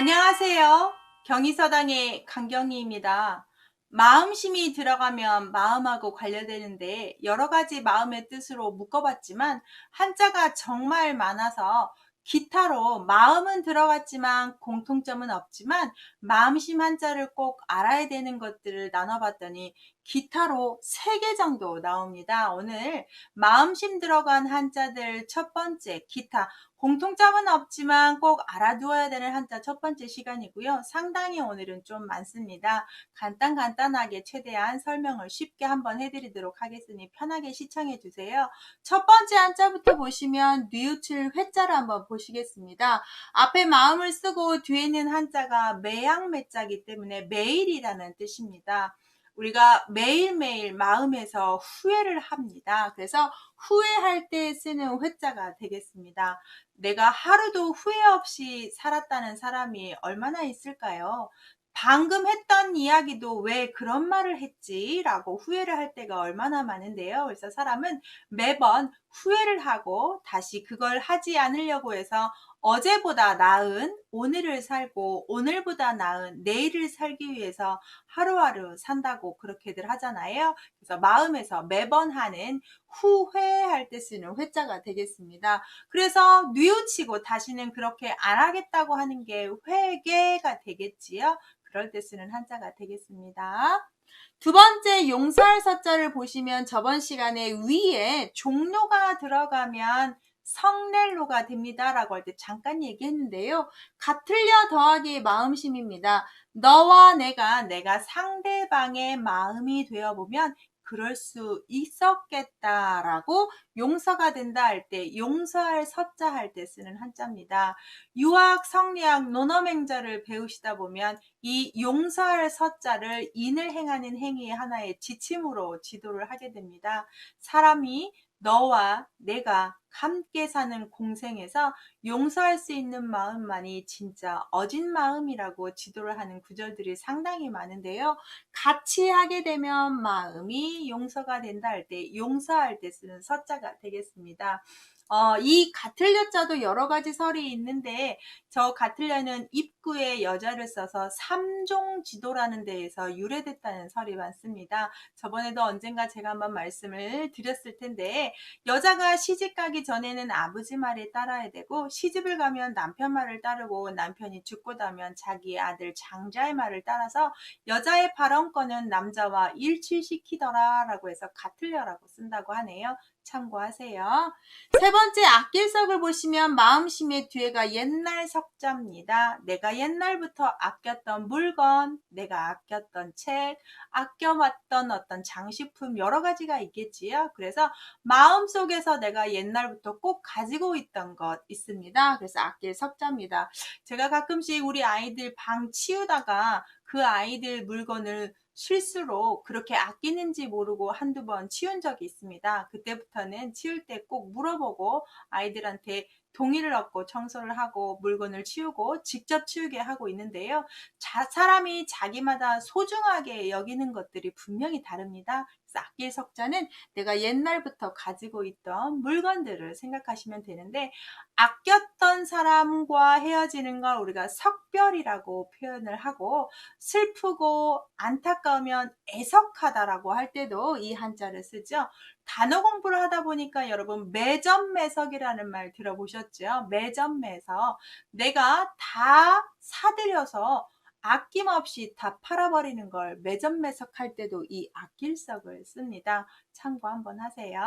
안녕하세요. 경희서당의 강경희입니다. 마음심이 들어가면 마음하고 관련되는데 여러 가지 마음의 뜻으로 묶어봤지만 한자가 정말 많아서 기타로 마음은 들어갔지만 공통점은 없지만 마음심 한자를 꼭 알아야 되는 것들을 나눠봤더니 기타로 3개 정도 나옵니다. 오늘 마음심 들어간 한자들 첫 번째 기타 공통점은 없지만 꼭 알아두어야 되는 한자 첫 번째 시간이고요. 상당히 오늘은 좀 많습니다. 간단 간단하게 최대한 설명을 쉽게 한번 해드리도록 하겠으니 편하게 시청해 주세요. 첫 번째 한자부터 보시면 뉘우칠 회자를 한번 보시겠습니다. 앞에 마음을 쓰고 뒤에 있는 한자가 매양매자기 때문에 매일이라는 뜻입니다. 우리가 매일매일 마음에서 후회를 합니다. 그래서 후회할 때 쓰는 회자가 되겠습니다. 내가 하루도 후회 없이 살았다는 사람이 얼마나 있을까요? 방금 했던 이야기도 왜 그런 말을 했지? 라고 후회를 할 때가 얼마나 많은데요. 그래서 사람은 매번 후회를 하고 다시 그걸 하지 않으려고 해서 어제보다 나은 오늘을 살고 오늘보다 나은 내일을 살기 위해서 하루하루 산다고 그렇게들 하잖아요. 그래서 마음에서 매번 하는 후회할 때 쓰는 회자가 되겠습니다. 그래서 뉘우치고 다시는 그렇게 안 하겠다고 하는 게 회개가 되겠지요. 그럴 때 쓰는 한자가 되겠습니다. 두 번째 용서할 서자를 보시면 저번 시간에 위에 종료가 들어가면 성렐로가 됩니다라고 할 때 잠깐 얘기했는데요. 같을려 더하기 마음심입니다. 너와 내가 내가 상대방의 마음이 되어 보면 그럴 수 있었겠다라고 용서가 된다 할 때 용서할 서자 할 때 쓰는 한자입니다. 유학, 성리학, 논어맹자를 배우시다 보면 이 용서할 서자를 인을 행하는 행위의 하나의 지침으로 지도를 하게 됩니다. 사람이 너와 내가 함께 사는 공생에서 용서할 수 있는 마음만이 진짜 어진 마음이라고 지도를 하는 구절들이 상당히 많은데요. 같이 하게 되면 마음이 용서가 된다 할 때 용서할 때 쓰는 서자가 되겠습니다. 어, 이 가틀려자도 여러 가지 설이 있는데 저 가틀려는 입구에 여자를 써서 삼종 지도라는 데에서 유래됐다는 설이 많습니다. 저번에도 언젠가 제가 한번 말씀을 드렸을 텐데 여자가 시집 가기 전에는 아버지 말에 따라야 되고 시집을 가면 남편 말을 따르고 남편이 죽고 나면 자기의 아들 장자의 말을 따라서 여자의 발언권은 남자와 일치시키더라 라고 해서 가틀려라고 쓴다고 하네요. 참고하세요. 세 번째 아낄석을 보시면 마음심의 뒤에가 옛날 석자입니다. 내가 옛날부터 아꼈던 물건, 내가 아꼈던 책, 아껴왔던 어떤 장식품 여러 가지가 있겠지요. 그래서 마음속에서 내가 옛날부터 꼭 가지고 있던 것 있습니다. 그래서 아낄 석자입니다. 제가 가끔씩 우리 아이들 방 치우다가 그 아이들 물건을 실수로 그렇게 아끼는지 모르고 한두 번 치운 적이 있습니다. 그때부터는 치울 때 꼭 물어보고 아이들한테 동의를 얻고 청소를 하고 물건을 치우고 직접 치우게 하고 있는데요. 자, 사람이 자기마다 소중하게 여기는 것들이 분명히 다릅니다. 아낄 석자는 내가 옛날부터 가지고 있던 물건들을 생각하시면 되는데 아꼈던 사람과 헤어지는 걸 우리가 석별이라고 표현을 하고 슬프고 안타까우면 애석하다라고 할 때도 이 한자를 쓰죠. 단어 공부를 하다 보니까 여러분 매점매석이라는 말 들어보셨죠? 매점매석. 내가 다 사들여서 아낌없이 다 팔아버리는 걸 매점매석할 때도 이 아낄석을 씁니다. 참고 한번 하세요.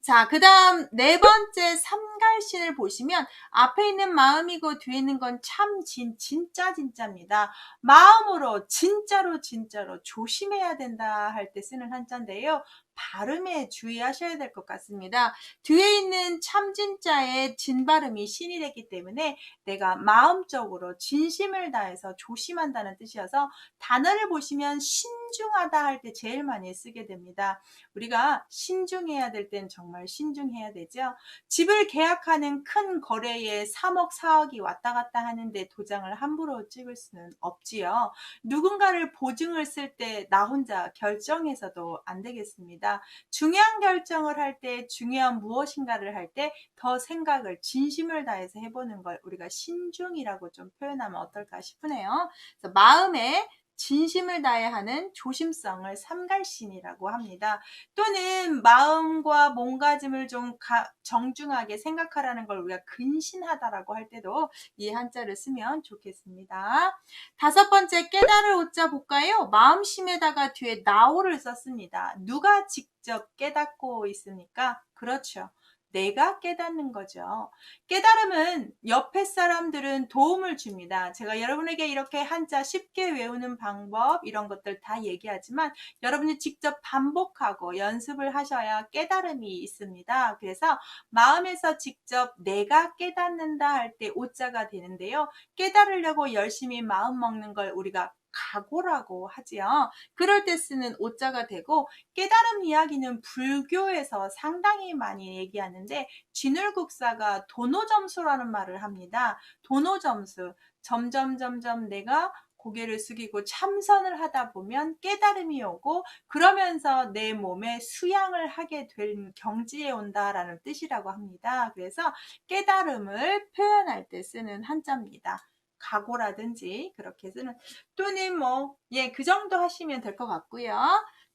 자, 그 다음 네 번째 삼갈신을 보시면 앞에 있는 마음이고 뒤에 있는 건 참 진, 진짜 진짜입니다. 마음으로 진짜로 진짜로 조심해야 된다 할 때 쓰는 한자인데요. 발음에 주의하셔야 될 것 같습니다. 뒤에 있는 참진자의 진 발음이 신이 됐기 때문에 내가 마음적으로 진심을 다해서 조심한다는 뜻이어서 단어를 보시면 신중하다 할 때 제일 많이 쓰게 됩니다. 우리가 우리가 신중해야 될 땐 정말 신중해야 되죠. 집을 계약하는 큰 거래에 3억, 4억이 왔다 갔다 하는데 도장을 함부로 찍을 수는 없지요. 누군가를 보증을 쓸 때 나 혼자 결정해서도 안 되겠습니다. 중요한 결정을 할 때, 중요한 무엇인가를 할 때 더 생각을 진심을 다해서 해보는 걸 우리가 신중이라고 좀 표현하면 어떨까 싶으네요. 그래서 마음에 진심을 다해 하는 조심성을 삼갈신이라고 합니다. 또는 마음과 몸가짐을 좀 가- 정중하게 생각하라는 걸 우리가 근신하다라고 할 때도 이 한자를 쓰면 좋겠습니다. 다섯 번째 깨달을 오자 볼까요? 마음심에다가 뒤에 나오를 썼습니다. 누가 직접 깨닫고 있습니까? 그렇죠. 내가 깨닫는 거죠. 깨달음은 옆에 사람들은 도움을 줍니다. 제가 여러분에게 이렇게 한자 쉽게 외우는 방법 이런 것들 다 얘기하지만 여러분이 직접 반복하고 연습을 하셔야 깨달음이 있습니다. 그래서 마음에서 직접 내가 깨닫는다 할 때 오자가 되는데요. 깨달으려고 열심히 마음 먹는 걸 우리가 각오라고 하지요. 그럴 때 쓰는 오자가 되고 깨달음 이야기는 불교에서 상당히 많이 얘기하는데 진울국사가 도노점수라는 말을 합니다. 도노점수 점점 점점 내가 고개를 숙이고 참선을 하다 보면 깨달음이 오고 그러면서 내 몸에 수양을 하게 된 경지에 온다라는 뜻이라고 합니다. 그래서 깨달음을 표현할 때 쓰는 한자입니다. 각오라든지 그렇게 쓰는 또는 뭐 예 그 정도 하시면 될 것 같고요.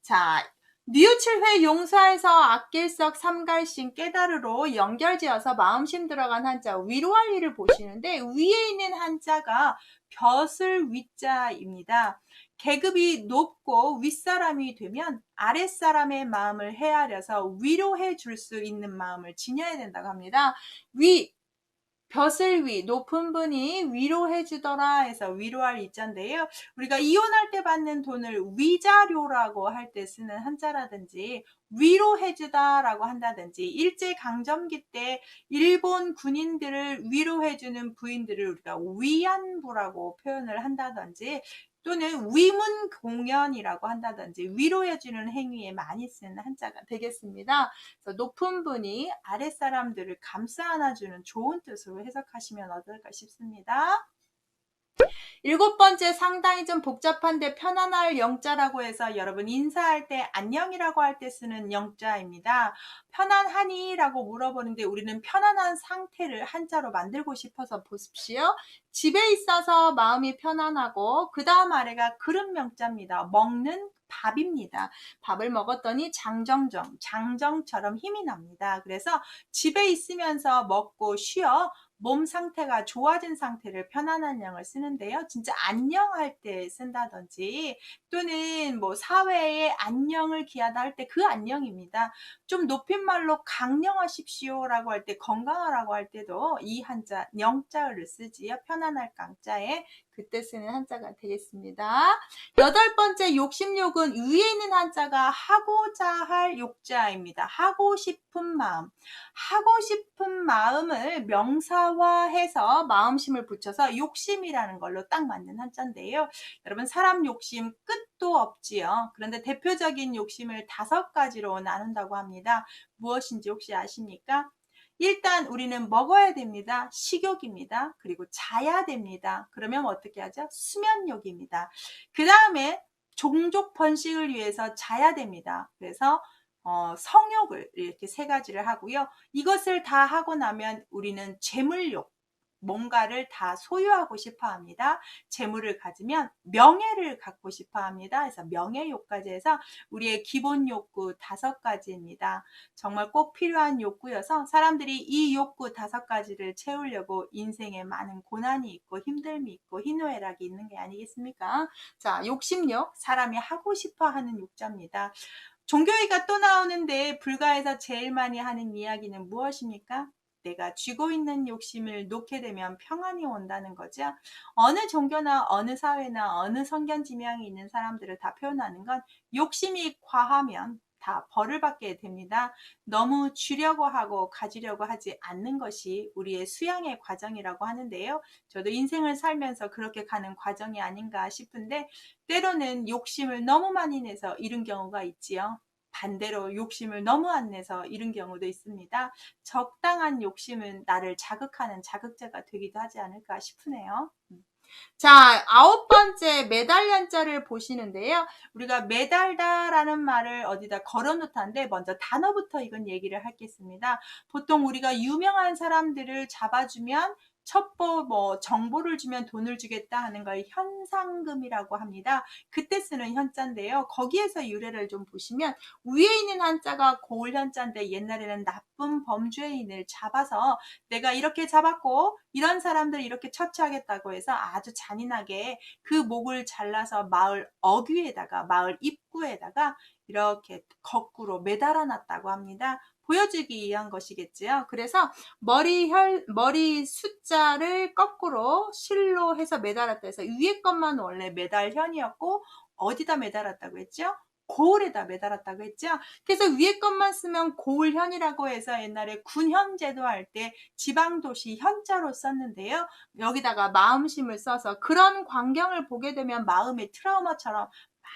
자 뉘우칠회 용사에서 악길석 삼갈신 깨달으로 연결지어서 마음심 들어간 한자 위로할 일을 보시는데 위에 있는 한자가 벼슬 위자입니다. 계급이 높고 윗사람이 되면 아랫사람의 마음을 헤아려서 위로해 줄 수 있는 마음을 지녀야 된다고 합니다. 위 벼슬 위, 높은 분이 위로해 주더라 해서 위로할 이자인데요. 우리가 이혼할 때 받는 돈을 위자료라고 할 때 쓰는 한자라든지 위로해 주다라고 한다든지 일제 강점기 때 일본 군인들을 위로해 주는 부인들을 우리가 위안부라고 표현을 한다든지 또는 위문 공연이라고 한다든지 위로해주는 행위에 많이 쓰는 한자가 되겠습니다. 높은 분이 아랫사람들을 감싸 안아주는 좋은 뜻으로 해석하시면 어떨까 싶습니다. 일곱 번째 상당히 좀 복잡한데 편안할 영자라고 해서 여러분 인사할 때 안녕이라고 할 때 쓰는 영자입니다. 편안하니라고 물어보는데 우리는 편안한 상태를 한자로 만들고 싶어서 보십시오. 집에 있어서 마음이 편안하고 그 다음 아래가 그릇 명자입니다. 먹는 밥입니다. 밥을 먹었더니 장정정, 장정처럼 힘이 납니다. 그래서 집에 있으면서 먹고 쉬어 몸 상태가 좋아진 상태를 편안한 양을 쓰는데요. 진짜 안녕할 때 쓴다든지 또는 뭐 사회에 안녕을 기하다 할 때 그 안녕입니다. 좀 높임말로 강령하십시오라고 할 때 건강하라고 할 때도 이 한자 영자를 쓰지요. 편안할 강자에 그때 쓰는 한자가 되겠습니다. 여덟 번째 욕심욕은 위에 있는 한자가 하고자 할 욕자입니다. 하고 싶은 마음. 하고 싶은 마음을 명사화해서 마음심을 붙여서 욕심이라는 걸로 딱 맞는 한자인데요. 여러분 사람 욕심 끝도 없지요. 그런데 대표적인 욕심을 다섯 가지로 나눈다고 합니다. 무엇인지 혹시 아십니까? 일단 우리는 먹어야 됩니다. 식욕입니다. 그리고 자야 됩니다. 그러면 어떻게 하죠? 수면욕입니다. 그 다음에 종족 번식을 위해서 자야 됩니다. 그래서 어, 성욕을 이렇게 세 가지를 하고요. 이것을 다 하고 나면 우리는 재물욕, 뭔가를 다 소유하고 싶어 합니다. 재물을 가지면 명예를 갖고 싶어 합니다. 그래서 명예욕까지 해서 우리의 기본 욕구 다섯 가지입니다. 정말 꼭 필요한 욕구여서 사람들이 이 욕구 다섯 가지를 채우려고 인생에 많은 고난이 있고 힘듦이 있고 희노애락이 있는 게 아니겠습니까? 자, 욕심욕, 사람이 하고 싶어 하는 욕자입니다. 종교회가 또 나오는데 불가에서 제일 많이 하는 이야기는 무엇입니까? 내가 쥐고 있는 욕심을 놓게 되면 평안이 온다는 거죠. 어느 종교나 어느 사회나 어느 성견 지명이 있는 사람들을 다 표현하는 건 욕심이 과하면 다 벌을 받게 됩니다. 너무 주려고 하고 가지려고 하지 않는 것이 우리의 수양의 과정이라고 하는데요. 저도 인생을 살면서 그렇게 가는 과정이 아닌가 싶은데 때로는 욕심을 너무 많이 내서 이룬 경우가 있지요. 반대로 욕심을 너무 안 내서 이런 경우도 있습니다. 적당한 욕심은 나를 자극하는 자극제가 되기도 하지 않을까 싶으네요. 음. 자, 아홉 번째 메달연자를 보시는데요. 우리가 메달다라는 말을 어디다 걸어 놓다는데 먼저 단어부터 이건 얘기를 하겠습니다. 보통 우리가 유명한 사람들을 잡아주면 첩보 뭐 정보를 주면 돈을 주겠다 하는 걸 현상금이라고 합니다. 그때 쓰는 현자인데요. 거기에서 유래를 좀 보시면 위에 있는 한자가 고을 현자인데 옛날에는 나쁜 범죄인을 잡아서 내가 이렇게 잡았고 이런 사람들 이렇게 처치하겠다고 해서 아주 잔인하게 그 목을 잘라서 마을 어귀에다가 마을 입구에다가 이렇게 거꾸로 매달아 놨다고 합니다. 보여주기 위한 것이겠지요. 그래서 머리 혈, 머리 숫자를 거꾸로 실로 해서 매달았다 해서 위에 것만 원래 매달현이었고 어디다 매달았다고 했죠? 고을에다 매달았다고 했죠. 그래서 위에 것만 쓰면 고을현이라고 해서 옛날에 군현제도 할 때 지방도시 현자로 썼는데요. 여기다가 마음심을 써서 그런 광경을 보게 되면 마음의 트라우마처럼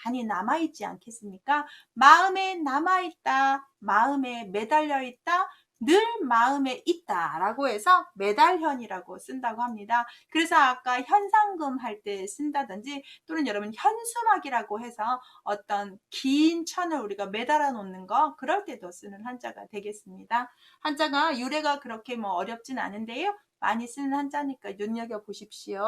많이 남아있지 않겠습니까? 마음에 남아있다, 마음에 매달려 있다, 늘 마음에 있다 라고 해서 매달현이라고 쓴다고 합니다. 그래서 아까 현상금 할 때 쓴다든지 또는 여러분 현수막이라고 해서 어떤 긴 천을 우리가 매달아 놓는 거 그럴 때도 쓰는 한자가 되겠습니다. 한자가 유래가 그렇게 뭐 어렵진 않은데요. 많이 쓰는 한자니까 눈여겨 보십시오.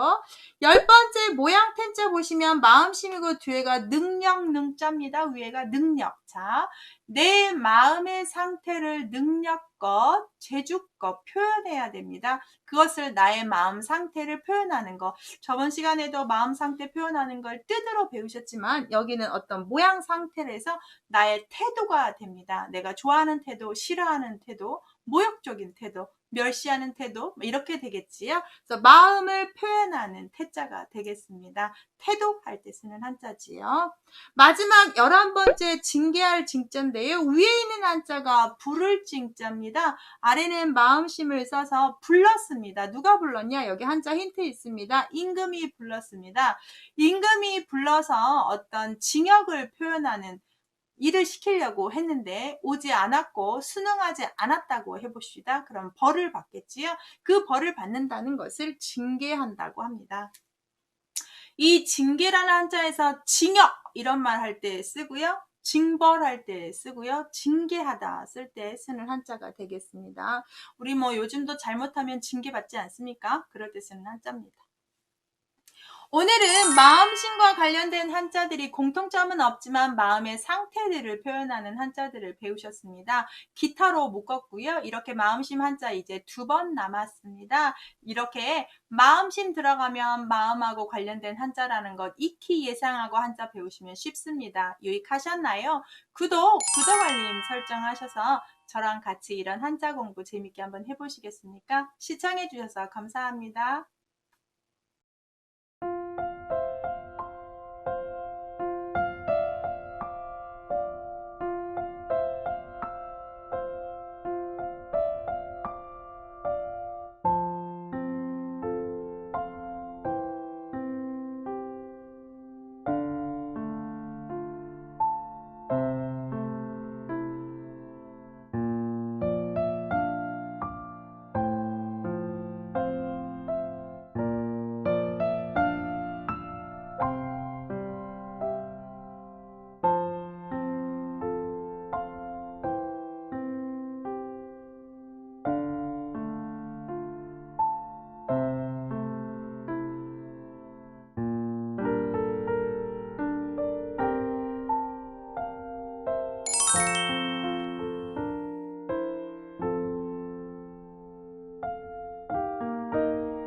열 번째 모양 텐자 보시면 마음심이고 뒤에가 능력 능자입니다. 위에가 능력. 자, 내 마음의 상태를 능력껏, 제주껏 표현해야 됩니다. 그것을 나의 마음 상태를 표현하는 거. 저번 시간에도 마음 상태 표현하는 걸 뜻으로 배우셨지만 여기는 어떤 모양 상태에서 나의 태도가 됩니다. 내가 좋아하는 태도, 싫어하는 태도, 모욕적인 태도, 멸시하는 태도 뭐 이렇게 되겠지요. 그래서 마음을 표현하는 태자가 되겠습니다. 태도 할 때 쓰는 한자지요. 마지막 열한 번째 징계할 징자인데요. 위에 있는 한자가 부를 징자입니다. 아래는 마음심을 써서 불렀습니다. 누가 불렀냐? 여기 한자 힌트 있습니다. 임금이 불렀습니다. 임금이 불러서 어떤 징역을 표현하는 일을 시키려고 했는데 오지 않았고 순응하지 않았다고 해봅시다. 그럼 벌을 받겠지요. 그 벌을 받는다는 것을 징계한다고 합니다. 이 징계라는 한자에서 징역 이런 말 할 때 쓰고요. 징벌할 때 쓰고요. 징계하다 쓸 때 쓰는 한자가 되겠습니다. 우리 뭐 요즘도 잘못하면 징계받지 않습니까? 그럴 때 쓰는 한자입니다. 오늘은 마음심과 관련된 한자들이 공통점은 없지만 마음의 상태들을 표현하는 한자들을 배우셨습니다. 기타로 묶었고요. 이렇게 마음심 한자 이제 두 번 남았습니다. 이렇게 마음심 들어가면 마음하고 관련된 한자라는 것 익히 예상하고 한자 배우시면 쉽습니다. 유익하셨나요? 구독, 구독 알림 설정하셔서 저랑 같이 이런 한자 공부 재밌게 한번 해보시겠습니까? 시청해주셔서 감사합니다.